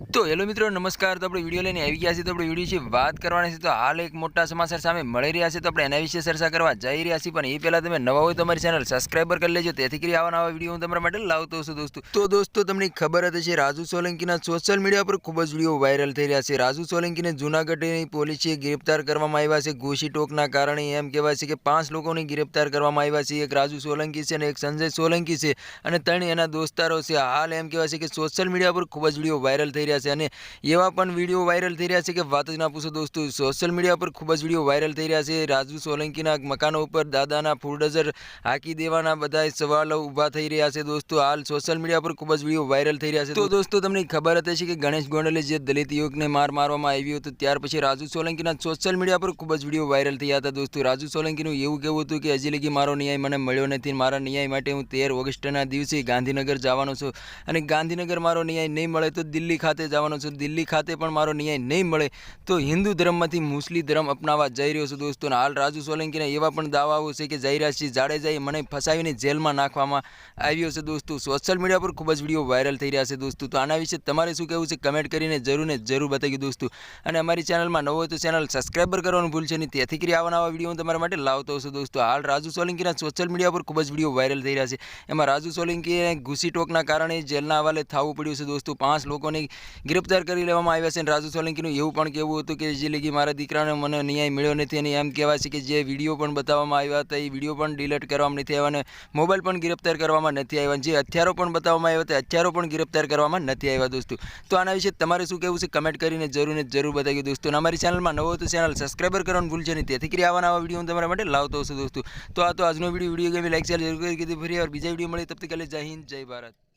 તો હેલો મિત્રો, નમસ્કાર. તો આપણે વીડિયો લઈને આવી ગયા છીએ. તો આપણે વીડિયો વિશે વાત કરવાની છે. તો હાલ એક મોટા સમાચાર સામે મળી રહ્યા છે. તો આપણે એના વિશે ચર્ચા કરવા જઈ રહ્યા છીએ. પણ એ પહેલાં તમે નવા હોય તો અમારી ચેનલ સબસ્ક્રાઈબર કરી લેજો. તેથી કરી આવા નવા વીડિયો હું તમારા માટે લાવતો છું, દોસ્તો. તો દોસ્તો, તમને ખબર જ છે, રાજુ સોલંકીના સોશિયલ મીડિયા પર ખૂબ જ વીડિયો વાયરલ થઈ રહ્યા છે. રાજુ સોલંકીને જૂનાગઢની પોલીસે ગિરફ્તાર કરવામાં આવ્યા છે. ઘૂસી ટોકના કારણે એમ કહેવાય છે કે પાંચ લોકોને ગિરફ્તાર કરવામાં આવ્યા છે. એક રાજુ સોલંકી છે અને એક સંજય સોલંકી છે. અને ત્રણ એના દોસ્તારો છે. હાલ એમ કહેવાય છે કે સોશિયલ મીડિયા પર ખૂબ જ વીડિયો વાયરલ થઈ રહ્યા છે. અને એવા પણ વીડિયો વાયરલ થઈ રહ્યા છે કે વાત જ ના પૂછો દોસ્તો. સોશિયલ મીડિયા પર ખૂબ જ વીડિયો વાયરલ થઈ રહ્યા છે. રાજુ સોલંકીના મકાનો ઉપર દાદાના ફૂલડઝર હાકી દેવાના બધા સવાલો ઊભા થઈ રહ્યા છે દોસ્તો. હાલ સોશિયલ મીડિયા પર ખૂબ જ વીડિયો વાયરલ થઈ રહ્યા છે. તો દોસ્તો, તમને ખબર હતી છે કે ગણેશ ગોંડલે જે દલિત યુવકને માર મારવામાં આવ્યું હતું, ત્યાર પછી રાજુ સોલંકીના સોશિયલ મીડિયા પર ખૂબ જ વીડિયો વાયરલ થયા હતા દોસ્તો. રાજુ સોલંકીનું એવું કહેવું હતું કે, હજી લગી મારો ન્યાય મને મળ્યો નથી. મારા ન્યાય માટે હું તેર ઓગસ્ટના દિવસે ગાંધીનગર જવાનો છું. અને ગાંધીનગર મારો ન્યાય નહીં મળે તો દિલ્હી ખાતે જવાનો છું. દિલ્હી ખાતે પણ મારો ન્યાય નહીં મળે તો હિન્દુ ધર્મમાંથી મુસ્લિમ ધર્મ અપનાવવા જઈ રહ્યો છું દોસ્તો. હાલ રાજુ સોલંકીના એવા પણ દાવાઓ છે કે જયરાજસિંહ જાડેજાએ મને ફસાવીને જેલમાં નાખવામાં આવ્યો છે દોસ્તો. સોશિયલ મીડિયા પર ખૂબ જ વીડિયો વાયરલ થઈ રહ્યા છે દોસ્તો. તો આના વિશે તમારે શું કહેવું છે કમેન્ટ કરીને જરૂર ને જરૂર બતાવી દોસ્તો. અને અમારી ચેનલમાં નવો હોય તો ચેનલ સબસ્ક્રાઈબર કરવાનું ભૂલશે નહીં. તેથી કરી આવા નવા વીડિયો હું તમારા માટે લાવતો છું દોસ્તો. હાલ રાજુ સોલંકીના સોશિયલ મીડિયા પર ખૂબ જ વીડિયો વાયરલ થઈ રહ્યા છે. એમાં રાજુ સોલંકીએ ઘૂસી ટોકના કારણે જેલના હવાલે થવું પડ્યું છે દોસ્તો. પાંચ લોકોને ગિરફ્તાર કરી લેવામાં આવ્યા છે. અને રાજુ સોલંકીનું એવું પણ કહેવું હતું કે જિંદગી મારા દીકરાને મને ન્યાય મળ્યો નથી. અને એમ કહેવાય છે કે, જે વીડિયો પણ બતાવવામાં આવ્યા હતા, એ વીડિયો પણ ડિલીટ કરવામાં નથી આવ્યા અને મોબાઈલ પણ ગિરફ્તાર કરવામાં નથી આવ્યા. જે હથિયારો પણ બતાવવામાં આવ્યા હતા હથિયારો પણ ગિરફ્તાર કરવામાં નથી આવ્યા, દોસ્તો. તો આના વિશે તમારે શું કહેવું છે? કમેન્ટ કરીને જરૂર જરૂર બતાવી દોસ્તો. અમારી ચેનલમાં નવો તો ચેનલ સબસ્ક્રાઈબર કરવાનું ભૂલશે નહીં. તેથી કરી આવા વીડિયો હું તમારા માટે લાવતો હશે દોસ્તો. તો આ તો આજનો વીડિયો વીડિયો ગમે, લાઈક, શેર જરૂર કરી દીધી. ફરી બીજા વીડિયો મળે તબ તક જય હિન્દ, જય ભારત.